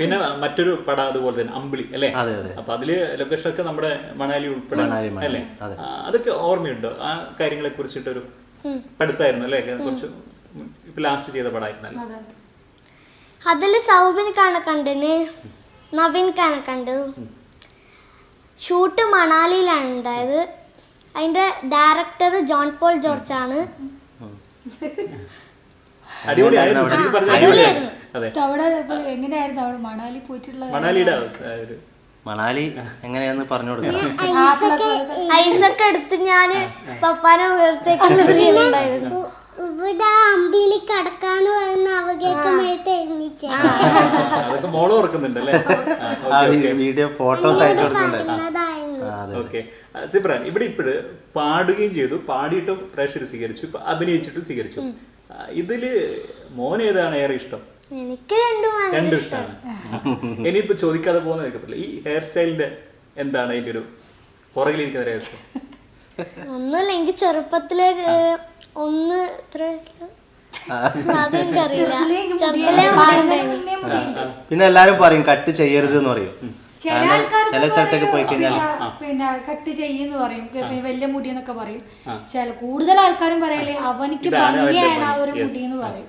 പിന്നെ മറ്റൊരു പടം അതുപോലെ തന്നെ അമ്പിളി അല്ലേ? അതെ അതെ. അപ്പൊ അതിൽ ലൊക്കേഷൻ ഒക്കെ നമ്മുടെ മണാലി ഉൾപ്പെടെ മണാലി, മണാലി, അല്ലേ? അതെ. ആ, അതൊക്കെ ഓർമ്മയുണ്ടോ? ആ കാര്യങ്ങളെ കുറിച്ചിട്ടൊരു പഠിത്തായിരുന്നു അല്ലേ? കുറച്ച് ഇപ്പൊ ലാസ്റ്റ് ചെയ്ത പടമായിരുന്നല്ലോ. അതിൽ സൗബിൻ കാണ കണ്ടിന്? നവീൻ കാണ കണ്ടു. ഷൂട്ട് മണാലിയിലാണ് ഉണ്ടായത്. അതിന്റെ ഡയറക്ടർ ജോൺ പോൾ ജോർജ് ആണ് അടിപൊളിയായിരുന്നു. ശരിക്കും പറഞ്ഞാൽ അടിപൊളിയായിരുന്നു. അതെ അവിടെ ഇപ്പൊ എങ്ങനെയായിരുന്നു? അവിടെ മണാലി പോയിട്ടുള്ള മണാലിയുടെ അവസ്ഥ ഒരു മണാലി എങ്ങനെയാന്ന് പറഞ്ഞു കൊടുക്കണം. ഐസൊക്കെ എടുത്ത് ഞാൻ പപ്പാനെ ഉയർത്തേക്കുണ്ടായിരുന്നു ഇവിടെ കടക്കാന്ന് പറയുന്ന എഴുന്നിച്ച ഓർക്കുന്നുണ്ട് വീഡിയോ ഫോട്ടോസ് അയച്ചു സിബ്രാൻ ഇവിടെ ഇപ്പോഴ് പാടുകയും ചെയ്തു. പാടിയിട്ടും പ്രേക്ഷകർ സ്വീകരിച്ചു. ഇപ്പൊ അഭിനയിച്ചിട്ടും സ്വീകരിച്ചു. ഇതിൽ മോൻ ഏതാണ് ഏറെ ഇഷ്ടം? എനിക്ക് രണ്ടും ഇഷ്ടമാണ് ഇനിയിപ്പോ ചോദിക്കാതെ പോകുന്ന കേൾക്കത്തില്ല. ഈ ഹെയർ സ്റ്റൈലിന്റെ എന്താണ് അതിന്റെ ഒരു പുറകിലിരിക്കുന്ന സ്റ്റൈൽ ഒന്നുമില്ല എനിക്ക് ചെറുപ്പത്തിലെ ഒന്ന് എത്ര. പിന്നെ എല്ലാരും പറയും കട്ട് ചെയ്യരുത് എന്ന് പറയും. ചില ആൾക്കാർ സ്ഥലത്തൊക്കെ പോയി കഴിഞ്ഞാൽ പിന്നെ കട്ട് ചെയ്യുന്നു പറയും പിന്നെ വലിയ മുടി എന്നൊക്കെ പറയും ചില കൂടുതൽ ആൾക്കാരും പറയലേ അവനിക്ക് ഭംഗിയാണ് ആ ഒരു. മുടി എന്ന് പറയും.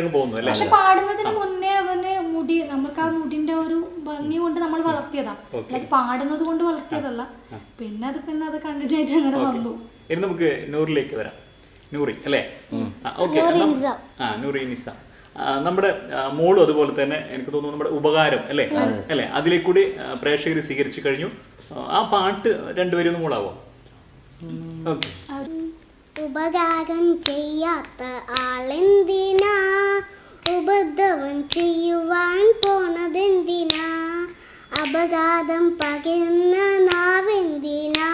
അങ്ങ് പോകുന്നു അല്ലേ? പക്ഷെ പാടുന്നതിന് മുന്നേ അവന് മുടി നമ്മൾക്ക് ആ മുടിന്റെ ഒരു ഭംഗി കൊണ്ട് നമ്മൾ വളർത്തിയതാ. ലൈക്ക് പാടുന്നത് കൊണ്ട് വളർത്തിയതല്ല. പിന്നെ അത് പിന്നെ അത് കണ്ടിന്യൂ ആയിട്ട് അങ്ങനെ വന്നു. ഇനി നമുക്ക് നൂറിലേക്ക് വരാം. നൂറി അല്ലേ? ഓക്കെ ആ നൂറി നിസ. നമ്മുടെ മോളും അതുപോലെ തന്നെ എനിക്ക് തോന്നുന്നു നമ്മുടെ ഉപകാരം അല്ലേ? അല്ലേ? അതിലേക്ക് കൂടി പ്രേക്ഷകർ സ്വീകരിച്ചു കഴിഞ്ഞു. ആ, പാട്ട് രണ്ടുപേരും ഒന്ന് മൂളാവോ? ഉപകാരം ചെയ്യാത്ത ആളെന്തിനാ? ഉപദ്രവം ചെയ്യുവാൻ പോണതെന്തിനാ? അപകാരം പകരുന്ന നാവെന്തിനാ?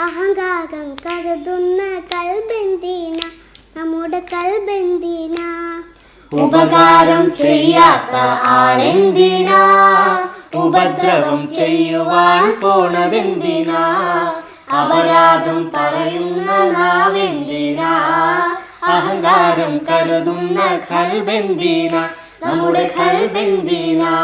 അഹങ്കാരം കരുതുന്ന കൽബെന്തിനാ? നമ്മുടെ കൽബെന്തിനാ? ഉപകാരം ചെയ്യാത്ത ആളെന്തിനാ? ഉപദ്രവം ചെയ്യുവാൻ പോണതെന്തിനാ? അപരാധം പറയുന്ന നാവെന്തിനാ? അഹങ്കാരം കരുതുന്ന കൽബെന്തിനാ നമ്മുടെ കൽബെന്തിനാ